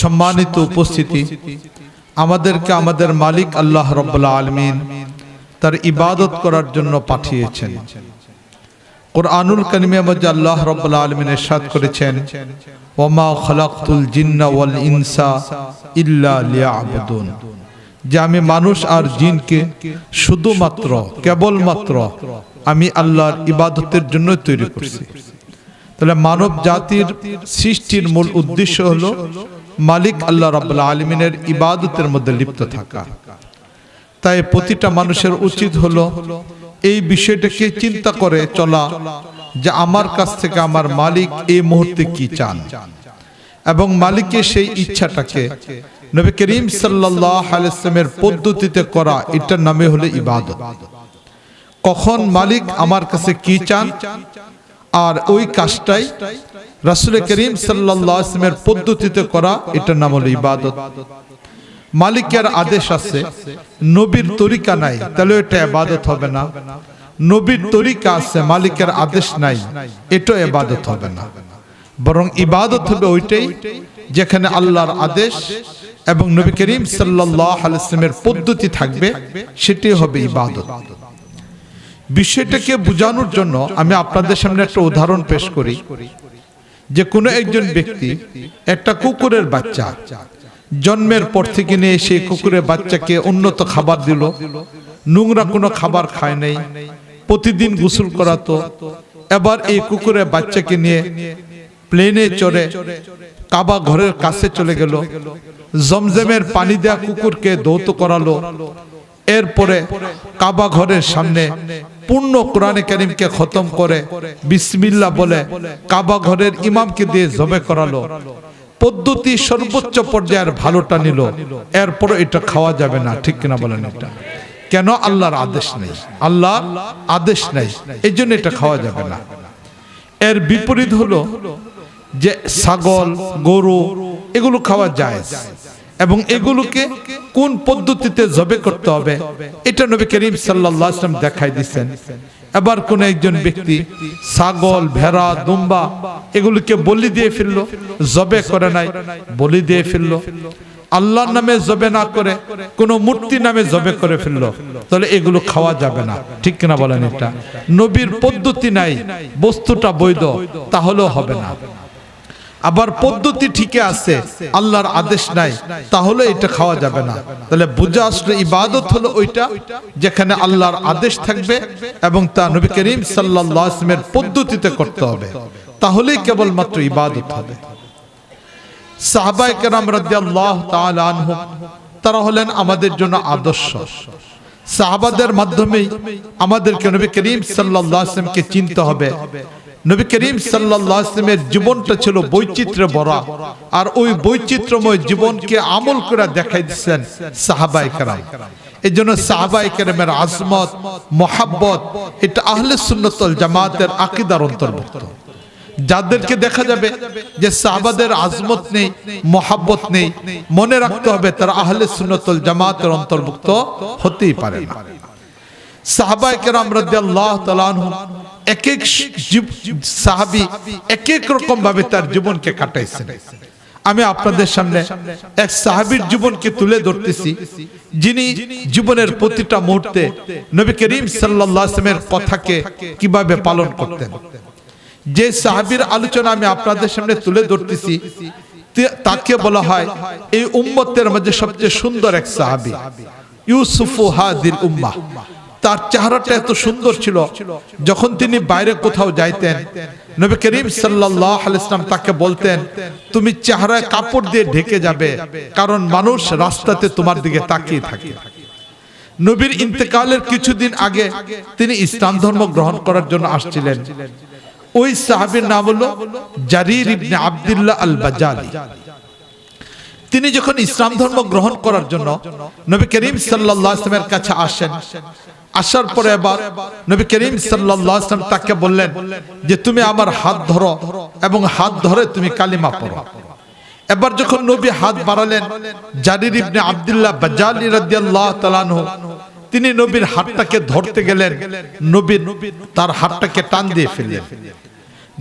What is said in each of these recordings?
সম্মানিত উপস্থিতি। আমাদেরকে আমাদের মালিক আল্লাহ রব্বুল্লাহ আলমিন তার ইবাদত করার জন্য পাঠিয়েছেন। কোরআনুল কানিমে মধ্যে আল্লাহ রব্বুল্লাহ আলমিন এরশাদ করেছেন, ওমা খলাকুল জিন্না ওয়াল ইনসা ইল্লা লিয়াবুদুন। যে আমি মানুষ আর জিনকে শুধুমাত্র, কেবলমাত্র আমি আল্লাহর ইবাদতের জন্য তৈরি করছি। তাহলে মানব জাতির সৃষ্টির মূল উদ্দেশ্য হলো মালিক আল্লাহ রাবুল্লাহ আলমিনের ইবাদতের মধ্যে লিপ্ত থাকা। তাই প্রতিটা মানুষের উচিত হলো এই বিষয়টাকে চিন্তা করে চলা যে আমার কাছ থেকে আমার মালিক এই মুহূর্তে কি চান। এবং মালিকের সেই ইচ্ছাটাকে নবী করিম সাল্লাহ পদ্ধতিতে করা, এটার নামে হলো ইবাদত। কখন মালিক আমার কাছে কি চান আর ওই কাজটাই রাসুল করিম সাল্লামের পদ্ধতিতে করা, এটার নাম হলো ইবাদত। মালিকের আদেশ আছে, নবীর তরিকা নাই, তাহলে এটা এবাদত হবে না। নবীর তরিকা আছে, মালিকের আদেশ নাই এটা এবাদত হবে না। বরং ইবাদত হবে ওইটাই, যেখানে আল্লাহর আদেশ এবং নবী করিম সাল্লাহ পদ্ধতি থাকবে, সেটি হবে ইবাদত। বিষয়টাকে বোঝানোর জন্য আমি আপনাদের সামনে একটা উদাহরণ পেশ করি। যে কোনো একজন ব্যক্তি একটা কুকুরের বাচ্চা, জন্মের পর থেকে নিয়ে সেই কুকুরের বাচ্চাকে উন্নত খাবার দিল, নোংরা কোনো খাবার খায় নাই, প্রতিদিন গোসল করাতো, এবার এই কুকুরের বাচ্চাকে নিয়ে প্লেনে চড়ে কাবা ঘরের কাছে চলে গেল, জমজমের পানি দেয়া কুকুরকে দৌত করালো, এরপরে কাবা ঘরের সামনে পূর্ণ কোরআনে করিমকে খতম করে বিসমিল্লা বলে কাবা ঘরের ইমামকে দিয়ে জবে করালো। পদ্ধতি সর্বোচ্চ পর্যায়ের ভালোটা নিল। এরপরে এটা খাওয়া যাবে না, ঠিক কিনা বলেন এটা? কেন? আল্লাহর আদেশ নেই। আল্লাহ আদেশ নেই। এই জন্য এটা খাওয়া যাবে না। এর বিপরীত হলো যে ছাগল, গরু, এগুলো খাওয়া যায় এবং এগুলোকে কোন পদ্ধতিতে জবে করতে হবে, এটা নবী করিম সাল্লাম দেখাই দিচ্ছেন এবার কোন একজন ব্যক্তি ছাগল, ভেড়া, দুম্বা এগুলোকে বলি দিয়ে ফেলল জবে করে নাই, বলি দিয়ে ফেলল আল্লাহর নামে জবে না করে, কোন মূর্তি নামে জবে করে ফেলল তাহলে এগুলো খাওয়া যাবে না। ঠিক কিনা বলেন এটা? নবীর পদ্ধতি নাই, বস্তুটা বৈধ, তাহলেও হবে না। আবার পদ্ধতি ঠিকই আছে, আল্লাহর আদেশ নাই, তাহলে এটা খাওয়া যাবে না। তাহলে বুঝা আসলে ইবাদত হলো ওইটা, যেখানে আল্লাহর আদেশ থাকবে এবং তা নবী করিম সাল্লামের পদ্ধতিতে করতে হবে। তাহলেই কেবলমাত্র ইবাদত হবে। সাহাবাই কেরাম আনহুম, তারা হলেন আমাদের জন্য আদর্শ। সাহাবাদের মাধ্যমেই আমাদেরকে নবী করিম সাল্লাল্লাহু আলাইহি ওয়াসাল্লামকে চিনতে হবে। নবী করিম সাল্লামের জীবনটা ছিল বৈচিত্র্য ভরা আর ওই বৈচিত্র্যময় জীবনকে আমল করে দেখাই দিচ্ছেন সাহাবাই কারাম। এই জন্য সাহাবাই কেরামের আজমত মোহাব্বত এটা আহলে সুন্নতল জামাতের আকিদার অন্তর্ভুক্ত। যাদেরকে দেখা যাবে যে সাহাবাদের আজমত নেই মোহাব্বত নেই মনে রাখতে হবে তারা আহলে সুন্নতল জামাতের অন্তর্ভুক্ত হতেই পারে না। সাহাবাই কেরাম রাদিয়াল্লাহু তাআলা এক এক সাহাবি এক এক রকম ভাবে তার জীবনকে কাটাইছেন। আমি আপনাদের সামনে এক সাহাবির জীবনকে তুলে ধরতেছি, যিনি জীবনের প্রতিটা মুহূর্তে নবী করিম সাল্লামের কথাকে কীভাবে পালন করতেন। যে সাহাবির আলোচনা আমি আপনাদের সামনে তুলে ধরতেছি তাকে বলা হয় এই উম্মতের মধ্যে সবচেয়ে সুন্দর এক সাহাবি, ইউসুফ হাদিল উম্মাহ। তার চেহারাটা এত সুন্দর ছিল, যখন তিনি বাইরে কোথাও যাইতেন, নবী করিম সাল্লাহ ইসলাম তাকে বলতেন, তুমি চেহারায় কাপড় দিয়ে ঢেকে যাবে, কারণ মানুষ রাস্তাতে তোমার দিকে তাকিয়ে থাকে। নবীর ইন্তেকালের কিছুদিন আগে তিনি ইসলাম ধর্ম গ্রহণ করার জন্য আসছিলেন। ওই সাহাবির নাম হলো জারির ইবনে আব্দুল্লাহ আল বাজালি তিনি যখন ইসলাম ধর্ম গ্রহণ করার জন্য নবী করিম সাল্লামের কাছে আসেন, আসার পরে এবার নবী করিম সাল্লাম তাকে বললেন যে, তুমি আমার হাত ধরো এবং হাত ধরে তুমি কালিমা পড়ো। এবার যখন নবী হাত বাড়ালেন, জারির ইবনে আব্দুল্লাহ বাজালি তিনি নবীর হাতটাকে ধরতে গেলেন নবীর তার হাতটাকে টান দিয়ে ফেললেন।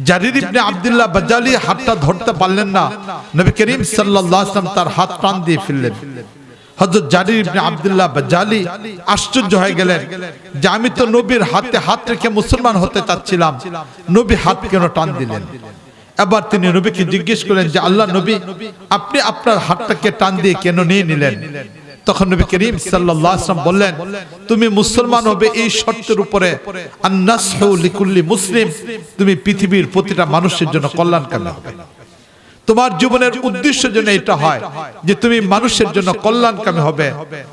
জারির ইবনে আব্দুল্লাহ বাজালি হাতটা ধরতে পারলেন না। নবী করিম সাল্লাল্লাহু আলাইহি তার হাত টান দিয়ে ফেললেন। হযরত জারির ইবনে আব্দুল্লাহ বাজালি আশ্চর্য হয়ে গেলেন যে আমি তো নবীর হাতে হাত রেখে মুসলমান হতে চাচ্ছিলাম। নবী হাত কেন টান দিলেন? এবার তিনি নবীকে জিজ্ঞেস করলেন যে, আল্লাহ নবী, আপনি আপনার হাতটাকে টান দিয়ে কেন নিয়ে নিলেন? তখন নবী করিম সাল্লাল্লাহু আলাইহি বললেন, তুমি মুসলমান হবে এই শর্তের উপরে। আন্নাসহু লিকুল্লি মুসলিম। তুমি পৃথিবীর প্রতিটা মানুষের জন্য কল্যাণকামী হবে। তোমার জীবনের উদ্দেশ্য জন্য এটা হয় যে তুমি মানুষের জন্য কল্যাণকামী হবে।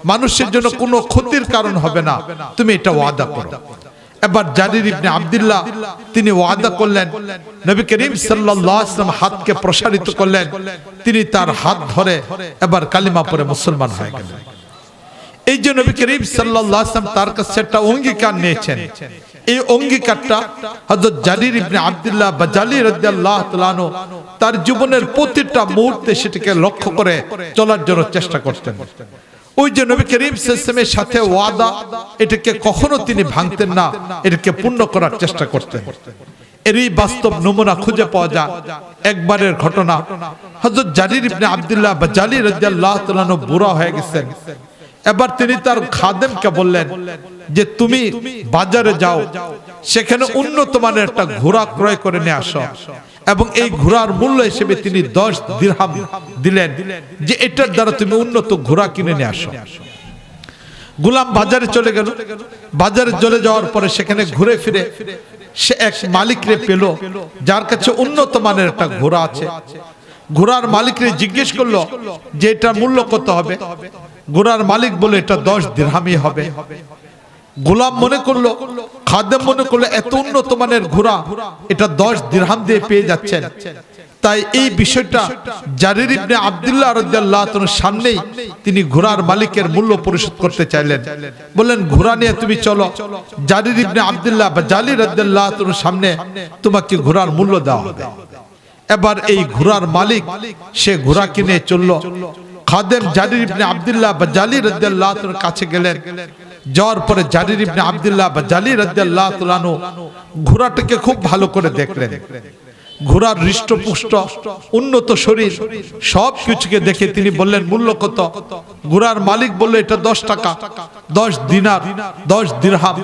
মানুষের জন্য কোনো ক্ষতির কারণ হবে না। তুমি এটা ওয়াদা করো। এবার জারির ইবনে আব্দুল্লাহ তিনি ওয়াদা করলেন, নবী করিম সাল্লাল্লাহু আলাইহি হাতকে প্রসারিত করলেন, তিনি তার হাত ধরে এবার কালিমা পরে মুসলমান হয়ে গেলেন। এই যে নবী করিম সাল্লাল্লাহু আলাইহি তার কাছে একটা অঙ্গীকার নিয়েছেন। এই অঙ্গীকারটা হযরত জারির ইবনে আব্দুল্লাহ বাজালি রাদিয়াল্লাহু তাআলা তার জীবনের প্রতিটা মুহূর্তে সেটাকে লক্ষ্য করে চলার জন্য চেষ্টা করতেন। ওই যে নবী করিম সাল্লামের সাথে ওয়াদা, এটাকে কখনো তিনি ভাঙতেন না, এটাকে পূর্ণ করার চেষ্টা করতেন। এরই বাস্তব নমুনা খুঁজে পাওয়া যায়, একবারের ঘটনা। হযরত জারির ইবনে আব্দুল্লাহ বাজালি রাদিয়াল্লাহু তাআলা বুড়া হয়ে গেছেন। এবার তিনি তার খাদেমকে বললেন যে, তুমি বাজারে যাও, সেখানে উন্নত মানের একটা ঘোড়া ক্রয় করে নিয়ে আসো। এবং এই ঘোড়ার মূল্য হিসেবে তিনি দশ দিরহাম দিলেন যে এটার দ্বারা তুমি উন্নত ঘোড়া কিনে নিয়ে আসো। গুলাম বাজারে চলে গেল। বাজারে চলে যাওয়ার পরে সেখানে ঘুরে ফিরে সে এক মালিকরে পেল যার কাছে উন্নত মানের একটা ঘোড়া আছে। ঘোড়ার মালিকরে জিজ্ঞেস করল যে এটার মূল্য কত হবে? ঘোড়ার মালিক বলে এটা দশ দিরহামি হবে। গোলাম মনে করল, খাদেম মনে করল, এত উন্নত মানের ঘোড়া, এটা দশ দিরহাম দিয়ে পেয়ে যাচ্ছেন। তাই এই বিষয়টা জারির ইবনে আব্দুল্লাহ রাদিয়াল্লাহু তাআলার সামনেই তিনি ঘোড়ার মালিকের মূল্য পরিশোধ করতে চাইলেন। বললেন, ঘোড়া নিয়ে তুমি চলো। জারির ইবনে আব্দুল্লাহ বা জালি রাদিয়াল্লাহু তাআলার সামনে তোমাকে ঘোড়ার মূল্য দেওয়া হবে। এবার এই ঘোড়ার মালিক, সে ঘোড়া কিনে চলল। খাদেম জারির ইবনে আব্দুল্লাহ বা জালি রাদিয়াল্লাহু তাআলার কাছে গেলেন। যাওয়ার পরে জারির ইবনে আব্দুল্লাহ বা জালি রাদিয়াল্লাহু তাআলা ঘোড়াটাকে খুব ভালো করে দেখলেন। ঘোড়ার হৃষ্টপুষ্ট, উন্নত শরীর, সব কিছুকে দেখে তিনি বললেন, মূল্য কত? ঘোড়ার মালিক বলল, এটা দশ টাকা, দশ দিনার, দশ দিরহাম।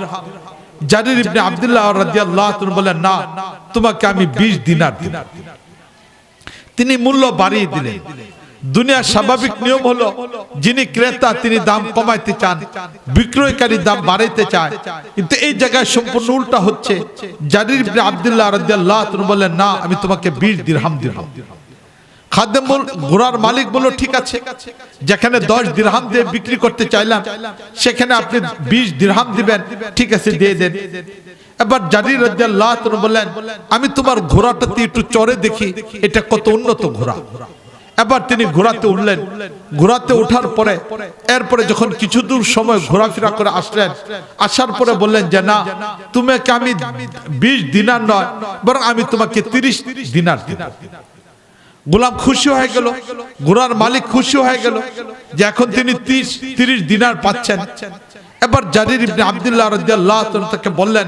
জারির ইবনে আব্দুল্লাহ রাদিয়াল্লাহু তাআলা বললেন, না, তোমাকে আমি 20 দিনার দিব তিনি মূল্য বাড়িয়ে দিলেন। দুনিয়ার স্বাভাবিক নিয়ম হলো, যিনি ক্রেতা, তিনি দাম কমাইতে চান, বিক্রয়কারী দাম বাড়াইতে চায়। কিন্তু এই জায়গায় সম্পূর্ণ উল্টা হচ্ছে। জারির আব্দুল্লাহ রাদিয়াল্লাহু তাআলা বললেন, না, আমি তোমাকে 20 দিরহাম খাদেম বল ঘোড়ার মালিক বলল, ঠিক আছে। যেখানে দশ দিরহাম দিয়ে বিক্রি করতে চাইলাম, সেখানে আপনি বিশ দিরহাম দিবেন। ঠিক আছে, দিয়ে দেন। এবার জারির রাদিয়াল্লাহু তাআলা বললেন, আমি তোমার ঘোড়াটাতে একটু চড়ে দেখি, এটা কত উন্নত ঘোড়া? এবার তিনি ঘোড়াতে উঠলেন। ঘোড়াতে ওঠার পরে এরপরে যখন কিছু দূর সময় ঘোরাফেরা করে আসলেন আসার পরে বললেন যে না তোমাকে আমি বিশ দিনার নয় বরং আমি তোমাকে তিরিশ দিনার দিব। গোলাম খুশি হয়ে গেল ঘোড়ার মালিক খুশি হয়ে গেল যে এখন তিনি তিরিশ তিরিশ দিনার পাচ্ছেন। এবার জারির ইবনে আব্দুল্লাহ রাদিয়াল্লাহু তাআলা তাকে বললেন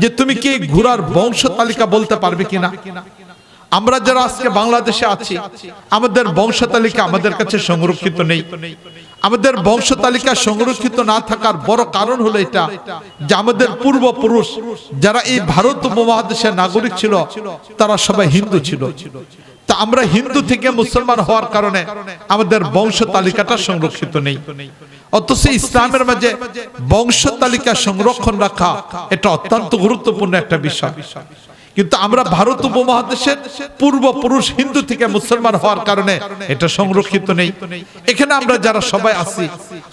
যে তুমি কি ঘোড়ার বংশ তালিকা বলতে পারবে কিনা? আমরা যারা আজকে বাংলাদেশে আছি, আমাদের বংশ তালিকা আমাদের কাছে সংরক্ষিত নেই। আমাদের বংশ তালিকা সংরক্ষিত না থাকার বড় কারণ হলো এটা যে আমাদের পূর্বপুরুষ যারা এই ভারত উপমহাদেশের নাগরিক ছিল, তারা সবাই হিন্দু ছিল। তা আমরা হিন্দু থেকে মুসলমান হওয়ার কারণে আমাদের বংশ তালিকাটা সংরক্ষিত নেই। অথচ ইসলামের মাঝে বংশ তালিকা সংরক্ষণ রাখা এটা অত্যন্ত গুরুত্বপূর্ণ একটা বিষয়। কিন্তু আমরা ভারত উপমহাদেশের পূর্বপুরুষ হিন্দু থেকে মুসলমান হওয়ার কারণে এটা সংরক্ষিত নেই। এখানে আমরা যারা সবাই আছি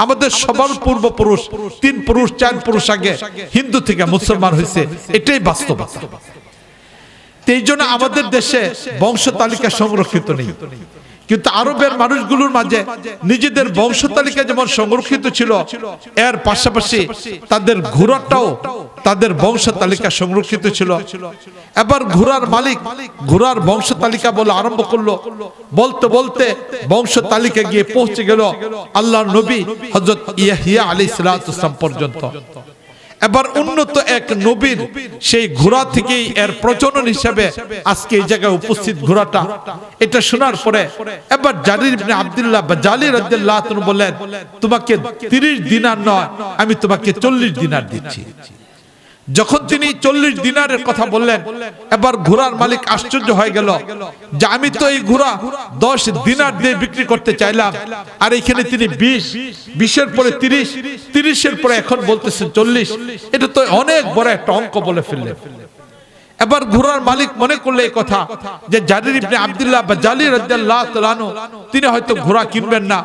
আমাদের সবার পূর্বপুরুষ তিন পুরুষ চার পুরুষ আগে হিন্দু থেকে মুসলমান হয়েছে। এটাই বাস্তবতা। এই জন্য আমাদের দেশে বংশ তালিকা সংরক্ষিত নেই। কিন্তু আরবের মানুষগুলোর মাঝে নিজেদের বংশ তালিকা যেমন সংরক্ষিত ছিল এর পাশাপাশি তাদের ঘোড়াটাও তাদের বংশ তালিকা সংরক্ষিত ছিল। এবার ঘোড়ার মালিক ঘোড়ার বংশ তালিকা বলে আরম্ভ করল। বলতে বলতে বংশ তালিকা গিয়ে পৌঁছে গেল আল্লাহ নবী হজরত ইয়াহিয়া আলী সালাম পর্যন্ত। এবার উন্নত এক নবীর সেই ঘোড়া থেকেই এর প্রচলন হিসেবে আজকে এই জায়গায় উপস্থিত ঘোড়াটা। এটা শোনার পরে এবার জারির ইবনে আব্দুল্লাহ বা জালির আব্দুল্লাহ বলেন তোমাকে 30 দিনার নয়, আমি তোমাকে 40 দিনার দিচ্ছি। যখন তিনি চল্লিশ দিনারের কথা বললেন, এবার ঘোড়ার মালিক আশ্চর্য হয়ে গেল যে আমি তো এই ঘোড়া দশ দিনার দিয়ে বিক্রি করতে চাইলাম, আর এখানে তিনি বিশ, বিশের পরে তিরিশ, তিরিশের পরে এখন বলতেছেন চল্লিশ। এটা তো অনেক বড় একটা অঙ্ক বলে ফেললেন। এবার ঘোড়ার মালিক মনে করলে এই কথা যে জারির ইবনে আব্দুল্লাহ বা জালি রাদিয়াল্লাহু তিনি হয়তো ঘোড়া কিনবেন না।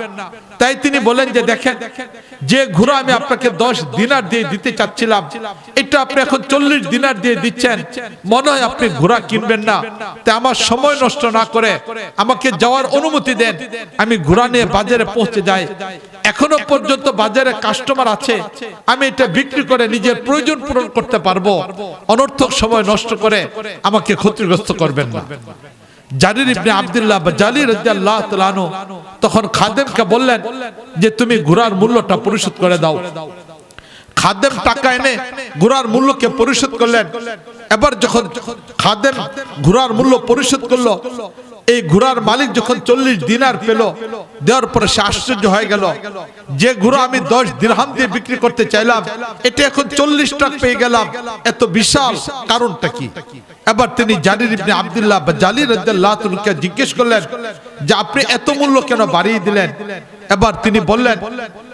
তাই তিনি বলেন যে দেখেন যে ঘোড়া আমি আপনাকে দশ দিনার দিয়ে দিতে চাচ্ছিলাম এটা আপনি এখন চল্লিশ দিনার দিয়ে দিচ্ছেন। মনে হয় আপনি ঘোড়া কিনবেন না। তাই আমার সময় নষ্ট না করে আমাকে যাওয়ার অনুমতি দেন। আমি ঘোড়া নিয়ে বাজারে পৌঁছে যাই। এখনও পর্যন্ত বাজারে কাস্টমার আছে। আমি এটা বিক্রি করে নিজের প্রয়োজন পূরণ করতে পারব। অনর্থক সময় নষ্ট করে আমাকে ক্ষতিগ্রস্ত করবেন না। জারির ইবনে আব্দুল্লাহ বা জালি রাদিয়াল্লাহু তাআলা আনহু তখন খাদেমকে বললেন যে তুমি ঘোড়ার মূল্যটা পরিশোধ করে দাও। খাদেম টাকা এনে ঘোড়ার মূল্যকে পরিশোধ করলেন। এবার যখন খাদেম ঘোড়ার মূল্য পরিশোধ করল এই ঘোড়ার মালিক যখন চল্লিশ দিনার পেল, দেওয়ার পরে সে আশ্চর্য হয়ে গেল। যে ঘোড়া আমি দশ দিরহাম দিয়ে বিক্রি করতে চাইলাম, এটা এখন চল্লিশ টাকা পেয়ে গেলাম। এত বিশাল কারণটা কি? এবার তিনি জালির ইবনে আব্দুল্লাহ বা জালি রাদিয়াল্লাহু তাআলাকে জিজ্ঞেস করলেন যে আপনি এত মূল্য কেন বাড়িয়ে দিলেন? এবার তিনি বললেন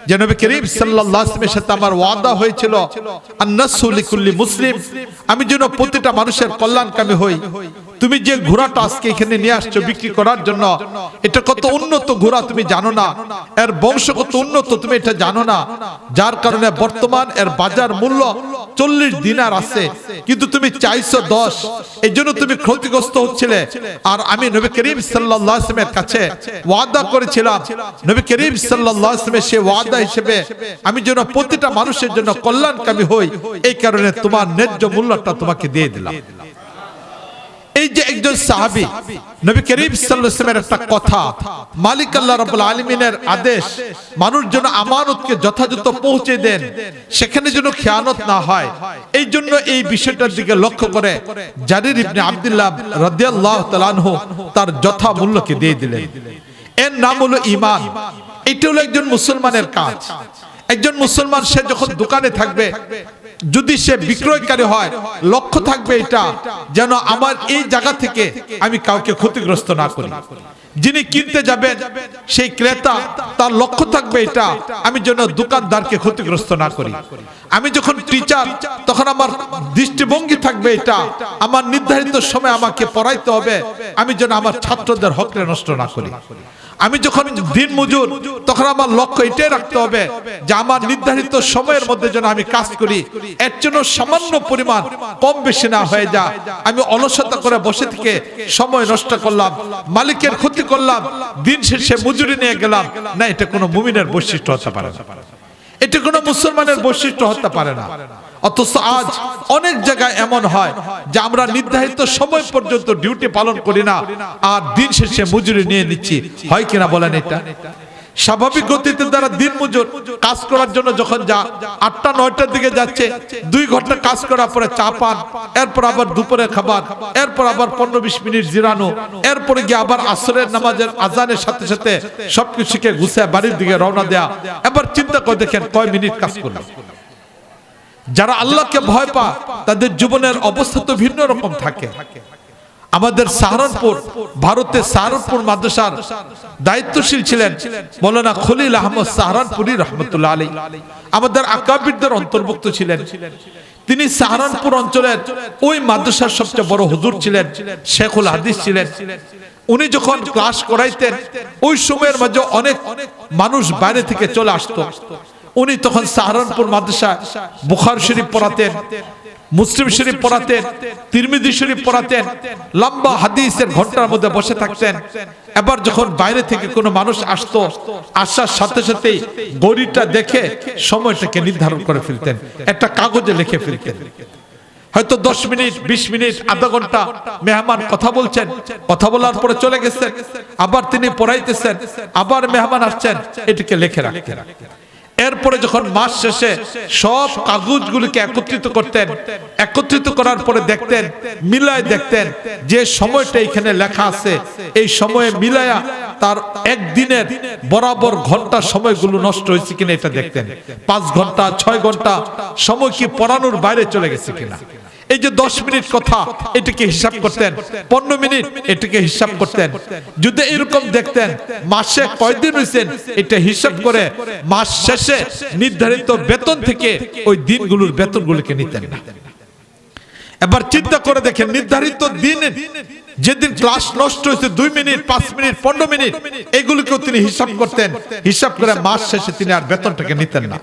যে নবী করিম সাল্লাল্লাহু সাথে আমার ওয়াদা হয়েছিল মুসলিম, আমি যেন প্রতিটা মানুষের কল্যাণকামী হই। তুমি যে ঘোড়াটা আজকে এখানে নিয়ে আসছো বিক্রি করার জন্য, এটা কত উন্নত ঘোড়া তুমি জানো না। এর বংশ কত উন্নত তুমি এটা জানো না। যার কারণে বর্তমান এর বাজার মূল্য চল্লিশ দিনার আছে। কিন্তু তুমি চাইছো দশ। এই জন্য তুমি ক্ষতিগ্রস্ত হচ্ছিলে। আর আমি নবী করিম ওয়াসাল্লামের কাছে ওয়াদা করেছিলাম। নবী করিম ওয়াসাল্লামের সেই ওয়াদা হিসেবে আমি যেন প্রতিটা মানুষের জন্য কল্যাণকামী হই। এই কারণে তোমার ন্যায্য মূল্যটা তোমাকে দিয়ে দিলাম। এই যে একজন সাহাবী, নবী করিম ওয়াসাল্লামের একটা কথা, মালিক আল্লাহ রাব্বুল আলামিনের আদেশ, মানুষ যেন আমানতকে যথাযথ পৌঁছে দেন, সেখানে যেন খেয়ানত না হয়। এই জন্য এই বিষয়টার দিকে লক্ষ্য করে জারির ইবনে আব্দুল্লাহ রাদিয়াল্লাহু তাআলা আনহু তার যথা মূল্যকে দিয়ে দিলেন। এর নাম হলো ঈমান। এটা হলো একজন মুসলমানের কাজ। একজন মুসলমান, সে যখন দোকানে থাকবে যদি সে বিক্রয়কারী হয়, লক্ষ্য থাকবে এটা, যেন আমার এই জায়গা থেকে আমি কাউকে ক্ষতিগ্রস্ত না করি। যিনি কিনতে যাবেন, সেই ক্রেতা, তার লক্ষ্য থাকবে এটা, আমি যেন দোকানদারকে ক্ষতিগ্রস্ত না করি। আমি যখন টিচার তখন আমার দৃষ্টিভঙ্গি থাকবে এটা, আমার নির্ধারিত সময় আমাকে পড়াইতে হবে, আমি যেন আমার ছাত্রদের হকরে নষ্ট না করি। আমি যখন দিন মজুর, তখন আমার লক্ষ্য এটাই রাখতে হবে যে আমার নির্ধারিত সময়ের মধ্যে যেন আমি কাজ করি, এর জন্য সামান্য পরিমাণ কম বেশি না হয়ে যা। আমি অলসতা করে বসে থেকে সময় নষ্ট করলাম, মালিকের ক্ষতি করলাম, দিন শেষে মজুরি নিয়ে গেলাম। না, এটা কোনো মুমিনের বৈশিষ্ট্য হতে পারে না। এটা কোনো মুসলমানের বৈশিষ্ট্য হতে পারে না। অথচ আজ অনেক জায়গায় এমন হয় যে আমরা নির্ধারিত সময় পর্যন্ত ডিউটি পালন করি না, আর দিন শেষে মজুরি নিয়ে নিচ্ছি। হয় কিনা বলেন এটা? স্বাভাবিক গতিতে দ্বারা দিন মজুর কাজ করার জন্য যখন যা আটটা, নয়টার দিকে যাচ্ছে, দুই ঘণ্টা কাজ করার পরে চা পান, এরপর আবার দুপুরে খাবার, এরপর আবার পনেরো বিশ মিনিট জিরানো, এরপরে গিয়ে আবার আসরের নামাজের আজানের সাথে সাথে সবকিছুকে গুছায় বাড়ির দিকে রওনা দেয়া। এবার চিন্তা করে দেখেন কয় মিনিট কাজ করলাম। যারা আল্লাহকে ভয় পা তাদের জীবনের অবস্থা তো ভিন্ন রকম থাকে। আমাদের সাহারানপুর, ভারতের সাহারানপুর মাদ্রাসার দায়িত্বশীল ছিলেন মৌলানা খলিল আহমদ সাহারানপুরি রহমতুল্লাহ আলী আমাদের আকাবিরদের অন্তর্ভুক্ত ছিলেন। তিনি সাহারানপুর অঞ্চলের ওই মাদ্রাসার সবচেয়ে বড় হুজুর ছিলেন, শেখুল হাদিস ছিলেন। উনি যখন ক্লাস করাইতেন, ওই সময়ের মাঝে অনেক মানুষ বাইরে থেকে চলে আসতো। উনি তখন সাহারানপুর মাদ্রাসা বুখার শরীফ পড়াতেন, মুসলিম শরীফ পড়াতেন তিরমিদি শরীফ পড়াতেন, লম্বা হাদিসের ঘণ্টার মধ্যে বসে থাকতেন। এবার যখন বাইরে থেকে কোনো মানুষ আসতো, আসার সাথে সাথেই গড়িটা দেখে সময়টাকে নির্ধারণ করে ফেলতেন, একটা কাগজে লিখে ফেলতেন। হয়তো দশ মিনিট, বিশ মিনিট, আধা ঘণ্টা মেহমান কথা বলছেন, কথা বলার পরে চলে গেছেন, আবার তিনি পড়াইতেছেন, আবার মেহমান আসছেন, এটিকে লিখে রাখতেন। এরপরে যখন মাস শেষে সব কাগজগুলিকে একত্রিত করতেন, একত্রিত করার পরে দেখতেন, মিলায় দেখতেন যে সময়টা এখানে লেখা আছে। এই সময়ে মিলায়া তার একদিনের বরাবর ঘণ্টা সময়গুলো নষ্ট হয়েছে কিনা এটা দেখতেন। পাঁচ ঘণ্টা, ছয় ঘণ্টা সময় কি পড়ানোর বাইরে চলে গেছে কিনা? এই যে দশ মিনিট কথা, এটাকে হিসাব করতেন। পনেরো মিনিট, এটাকে হিসাব করতেন। যদি এরকম দেখতেন, মাসে কয়দিন হয়েছেন এটা হিসাব করে মাস শেষে নির্ধারিত বেতন থেকে ওই দিনগুলোর বেতনগুলোকে নিতেন না। এবার চিন্তা করে দেখেন, নির্ধারিত দিন, যেদিন ক্লাস নষ্ট হয়েছে, দুই মিনিট, পাঁচ মিনিট, পনেরো মিনিট, এগুলিকেও তিনি হিসাব করতেন। হিসাব করে মাস শেষে তিনি আর বেতনটাকে নিতেন না।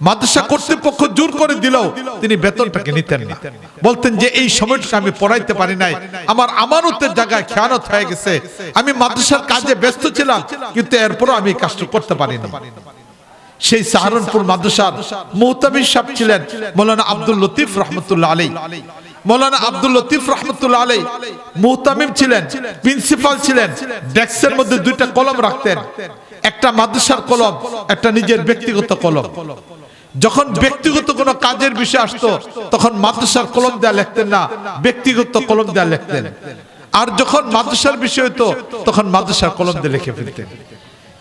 মাদ্রাসা কর্তৃপক্ষ জোর করে দিলেও তিনি বেতনটাকে নিতেন না। বলতেন যে এই সময়টা আমি পড়াইতে পারি নাই। আমার আমানতের জায়গায় খেয়ানত হয়ে গেছে। আমি মাদ্রাসার কাজে ব্যস্ত ছিলাম কিন্তু এরপরও আমি কাজটা করতে পারিনি। সেই সাহারনপুর মাদ্রাসার মুহতামি সাহেব ছিলেন মৌলানা আব্দুল লতিফ রহমতুল্লাহ আলী মৌলানা আব্দুল লতিফ রহমতুল্লাহ আলী মুহতামিম ছিলেন প্রিন্সিপাল ছিলেন। ডেস্কের মধ্যে দুইটা কলম রাখতেন। একটা মাদ্রাসার কলম একটা নিজের ব্যক্তিগত কলম যখন ব্যক্তিগত কোনো কাজের বিষয় আসতো, তখন মাদ্রাসার কলম দেয়া লিখতেন না, ব্যক্তিগত কলম দেয়া লিখতেন। আর যখন মাদ্রাসার বিষয় হতো তখন মাদ্রাসার কলম দিয়ে লিখে ফেলতেন।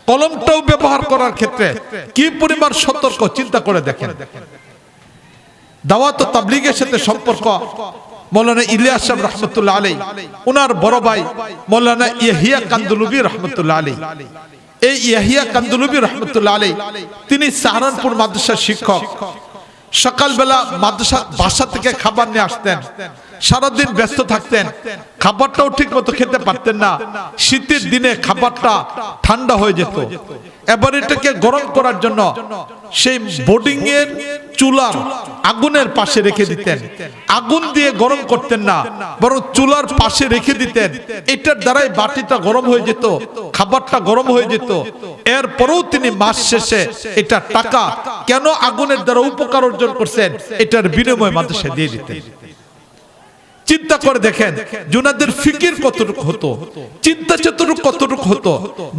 কলমটাও ব্যবহার করার ক্ষেত্রে কি পরিমাণ সতর্ক চিন্তা করে দেখেন। দাওয়াত তাবলিগের সাথে সম্পর্ক, মৌলানা ইলিয়াস সাহেব রহমতুল্লাহ আলী উনার বড় ভাই মৌলানা ইয়াহিয়া কান্দুলুবি রহমতুল্লাহ আলী এই ইয়াহিয়া কান্দুলুবি রহমতুল্লাহ আলী তিনি সাহারানপুর মাদ্রাসার শিক্ষক। সকালবেলা মাদ্রাসা বাসা থেকে খাবার নিয়ে আসতেন, সারাদিন ব্যস্ত থাকতেন, খাবারটাও ঠিক মতো খেতে পারতেন না, শীতের দিনে খাবারটা ঠান্ডা হয়ে যেত। এবার গরম করার জন্য সেই বোর্ডিং এর চুলার আগুনের পাশে রেখে দিতেন। আগুন দিয়ে গরম করতেন না, বরং চুলার পাশে রেখে দিতেন। এটার দ্বারাই বাটিটা গরম হয়ে যেত, খাবারটা গরম হয়ে যেত। এরপরেও তিনি মাস শেষে এটা টাকা কেন আগুনের দ্বারা উপকার অর্জন করছেন, এটার বিনিময় মাদ্রাসায় দিয়ে দিতেন। চিন্তা করে দেখেন জুনাদের ফিকির কতটুকু হতো, চিন্তা চেতটুকু কতটুকু হতো,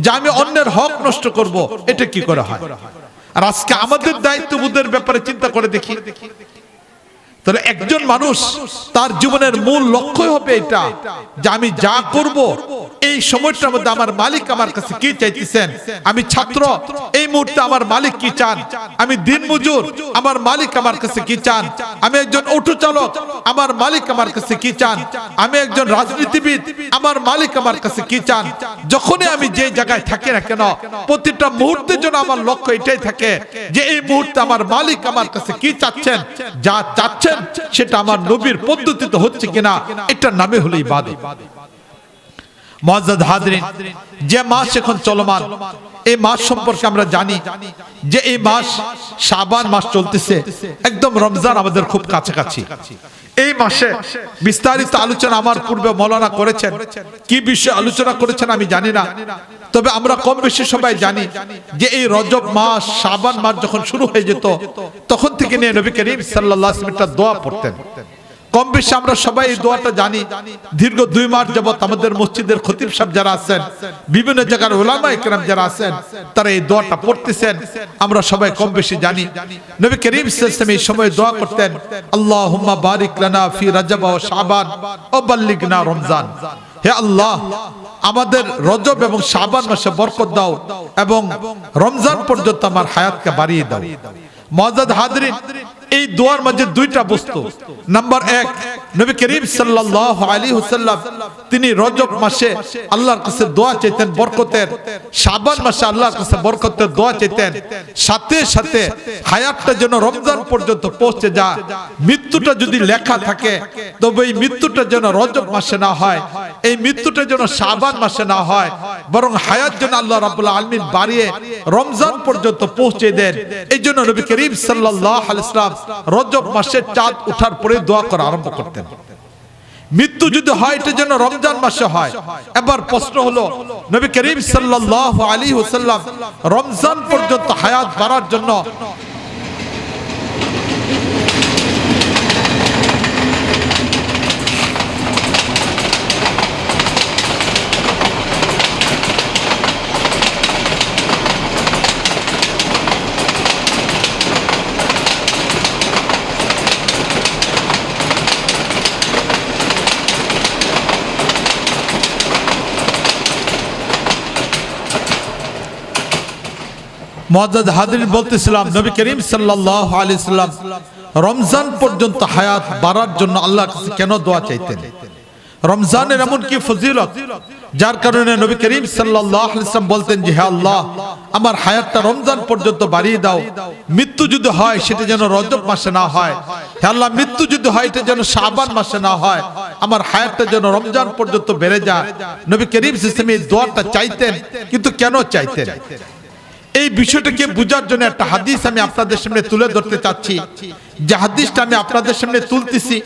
যে আমি অন্যের হক নষ্ট করব, এটা কি করে হয়? আর আজকে আমাদের দায়িত্ববোধের ব্যাপারে চিন্তা করে দেখি। তাহলে একজন মানুষ তার জীবনের মূল লক্ষ্যই হবে এটা, যে আমি যা করব এই সময়টার মধ্যে আমার মালিক আমার কাছে কি চাইতেছেন? আমি ছাত্র, এই মুহূর্তে আমার মালিক কি চান? আমি দিন মজুর, আমার মালিক আমার কাছে কি চান? আমি একজন অটো চালক, আমার মালিক আমার কাছে কি চান? আমি একজন রাজনীতিবিদ, আমার মালিক আমার কাছে কি চান? যখনই আমি যে জায়গায় থাকি না কেন, প্রতিটা মুহূর্তের জন্য আমার লক্ষ্য এটাই থাকে যে এই মুহূর্তে আমার মালিক আমার কাছে কি চাচ্ছেন? যা চাচ্ছেন সেটা আমার নবীর পদ্ধতিতে হচ্ছে কিনা, এটার নামে হলো ইবাদত। মজাদ হাদরিন যে মাস এখন চলমান, এই মাস সম্পর্কে আমরা জানি যে এই মাস শাবান মাস চলতেছে, একদম রমজান আমাদের খুব কাছাকাছি। এই মাসে বিস্তারিত আলোচনা আমার পূর্বে মৌলানা করেছেন, কি বিষয়ে আলোচনা করেছেন আমি জানি না। তবে আমরা কম বেশি সবাই জানি যে এই রজব মাস, শাবান মাস যখন শুরু হয়ে যেত, তখন থেকে নিয়ে নবী করিম একটা দোয়া পড়তেন। কম বেশি আমরা সবাই এই দোয়াটা জানি। দীর্ঘ দুই মাস যাবত আমাদের মসজিদের খতিব সাহেব যারা আছেন, বিভিন্ন জায়গার ওলামা একরাম যারা আছেন, তারা এই দোয়াটা পড়তেছেন। আমরা সবাই কম বেশি জানি। নবী করিম সাল্লাল্লাহু এই সময় দোয়া করতেন, আল্লাহুম্মা বারিক লানা ফি রাজব ওয়া শাবান ও বাল্লিগনা রমজান। হে আল্লাহ, আমাদের রজব এবং শাবান মাসে বরকত দাও এবং রমজান পর্যন্ত আমার হায়াতকে বাড়িয়ে দাও। মজাদ হাদরিন এই দোয়ার মাঝে দুইটা বস্তু। নাম্বার এক নবী করিম সাল্লাল্লাহু আলাইহি ওয়াসাল্লাম, তিনি রজব মাসে আল্লাহর কাছে দোয়া চাইতেন, বরকতের। শাবান মাসে আল্লাহর কাছে বরকতের দোয়া চাইতেন। সাথে সাথে হায়াতটা যেন রমজান পর্যন্ত পৌঁছে যায়। মৃত্যুটা যদি লেখা থাকে, তবে এই মৃত্যুটা যেন রজব মাসে না হয়, এই মৃত্যুটা যেন শাবান মাসে না হয়, বরং হায়াত যেন আল্লাহ রাব্বুল আলামিন বাড়িয়ে রমজান পর্যন্ত পৌঁছে দেন। এই জন্য নবী করিম সাল্লাল্লাহু আলাইহি ওয়াসাল্লাম রজব মাসে চাঁদ ওঠার পরে দোয়া করা আরম্ভ করতেন। মৃত্যু যদি হয় এটা যেন রমজান মাসে হয়। এবার প্রশ্ন হলো, নবী করিম সাল্লাল্লাহু আলী হুসাল্লাম রমজান পর্যন্ত হায়াত বাড়ার জন্য মহাজাদ হাদির বলতেছিলাম, নবী করিম সাল্লাল্লাহু আলাইহি সাল্লাম, রমজান পর্যন্ত হায়াত বাড়ার জন্য আল্লাহ কেন দোয়া চাইতেন? রমজানের এমন কি ফজিলত? যার কারণে নবী করিম সাল্লাল্লাহু আলাইহি সাল্লাম বলতেন যে, হে আল্লাহ, আমার হায়াতটা রমজান পর্যন্ত বাড়িয়ে দাও। মৃত্যু যদি হয়, সেটা যেন রজব মাসে না হয়। হে আল্লাহ, মৃত্যু যদি হয়, এটা যেন শাবান মাসে না হয়। আমার হায়াতটা যেন রমজান পর্যন্ত বেড়ে যায়। নবী করিম সিস্টেমে এই দোয়াটা চাইতেন, কিন্তু কেন চাইতেন? এই বিষয়টাকে বোঝার জন্য একটা হাদিস আমি আপনাদের সামনে তুলে ধরতে চাচ্ছি। যে হাদিসটা আমি আপনাদের সামনে তুলতেছি,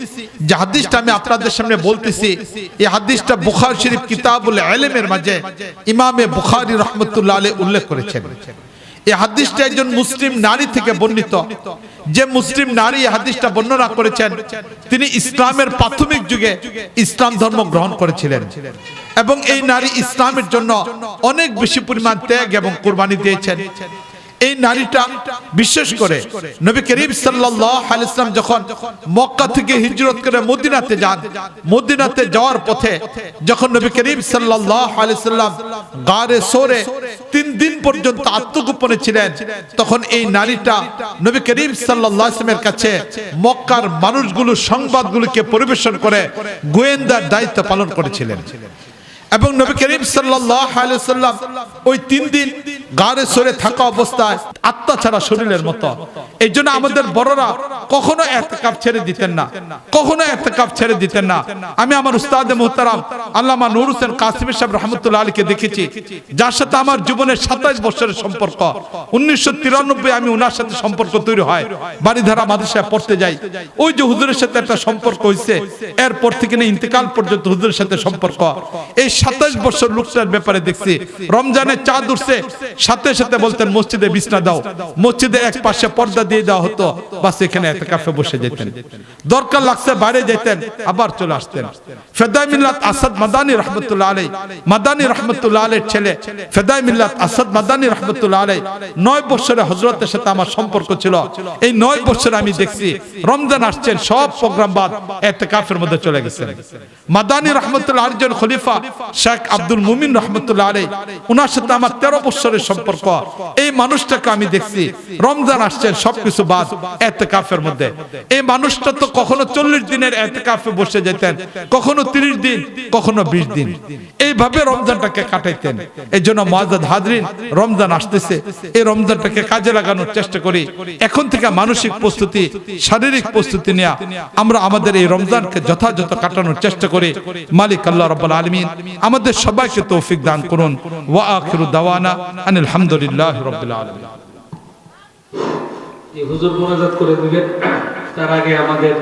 যে হাদিসটা আমি আপনাদের সামনে বলতেছি, এই হাদিসটা বুখার শরীফ কিতাবুল আলেমের মাঝে ইমামে বুখারি রহমতুল্লাহ আলী উল্লেখ করেছেন। এই হাদিসটা একজন মুসলিম নারী থেকে বর্ণিত। যে মুসলিম নারী এই হাদিসটা বর্ণনা করেছেন, তিনি ইসলামের প্রাথমিক যুগে ইসলাম ধর্ম গ্রহণ করেছিলেন। এবং এই নারী ইসলামের জন্য অনেক বেশি পরিমাণ ত্যাগ এবং কোরবানি দিয়েছেন। এই নারীটা বিশেষ করে নবী করিম সাল্লাম যখন মক্কা থেকে হিজরত করে মদিনাতে যান, মদিনাতে যাওয়ার পথে যখন নবী করিম সাল্লাম গারে সোরে তিন দিন পর্যন্ত আত্মগোপনে ছিলেন, তখন এই নারীটা নবী করিম সাল্লামের কাছে মক্কার মানুষগুলো সংবাদগুলোকে পরিবেশন করে গোয়েন্দার দায়িত্ব পালন করেছিলেন। এবং নবী করিম সাল্লাম ওই তিন দিন গাড়ে সরে থাকা অবস্থায় আত্মা ছাড়া শরীরের মতো। এই জন্য আমাদের বড়রা কখনো এতেকাপ ছেড়ে দিতেন না। কখনো এতেকাপ ছেড়ে দিতেন না। আমি আমার উস্তাদে মুহতারাম আল্লামা নুর হোসেন কাসিম সাহেব রহমতুল্লাহ আলীকে দেখেছি, যার সাথে আমার জীবনের সাতাইশ বছরের সম্পর্ক। উনিশশো তিরানব্বই আমি ওনার সাথে সম্পর্ক তৈরি হয়। বাড়িধারা মাদ্রাসায় পড়তে যাই। ওই যে হুজুরের সাথে একটা সম্পর্ক হয়েছে এরপর থেকে ইন্তেকাল পর্যন্ত হুজুরের সাথে সম্পর্ক। এই সাতাশ বছর লোকটার ব্যাপারে দেখছি। রমজানের চাঁদ উঠছে। সাথে সাথে বলতেন, মসজিদে বিছনা দাও। মসজিদে এক পাশে পর্দা দিয়ে দেওয়া হতো। বাস এখানে এত কাফে বসে যেতেন। দরকার লাগছে বাইরে যেতেন, আবার চলে আসতেন। ফেদাই মিল্লাত আসাদ মাদানী রহমতুল্লাহ আলাই মাদানী রহমতুল্লাহ আলের ছেলে ফেদাই মিল্লাত আসাদ মাদানী রহমতুল্লাহ আলাই নয় বছরে হজরতের সাথে আমার সম্পর্ক ছিল। এই নয় বছরে আমি দেখছি রমজান আসছেন সব প্রোগ্রাম বাদ এত কাফের মধ্যে চলে গেছেন। মাদানী রহমতুল্লাহ আরেকজন খলিফা। শেখ আব্দুল মুমিন রহমতুল্লাহ আলাই ওনার সাথে আমার তেরো বছরের সম্পর্ক। এই মানুষটাকে আমি দেখছি, রমজান আসছেন সবকিছু বাদ এত কাফের মধ্যে। এই মানুষটা তো কখনো চল্লিশ দিনের এত কাফে বসে যেতেন, কখনো তিরিশ দিন, কখনো বিশ দিন। এইভাবে রমজানটাকে কাটাইতেন। এই জন্য মহাজাদ হাজরিন, রমজান আসতেছে। এই রমজানটাকে কাজে লাগানোর চেষ্টা করি। এখন থেকে মানসিক প্রস্তুতি, শারীরিক প্রস্তুতি নেওয়া আমরা আমাদের এই রমজানকে যথাযথ কাটানোর চেষ্টা করি। মালিক আল্লাহ রব্বুল আলমিন আমাদের সবাইকে তৌফিক দান করুন। ওয়া আখিরু দাওয়ানা আনিল হামদুলিল্লাহ রাব্বিল আলামিন। হুজুর মোনাজাত করে দিবেন। তার আগে আমাদের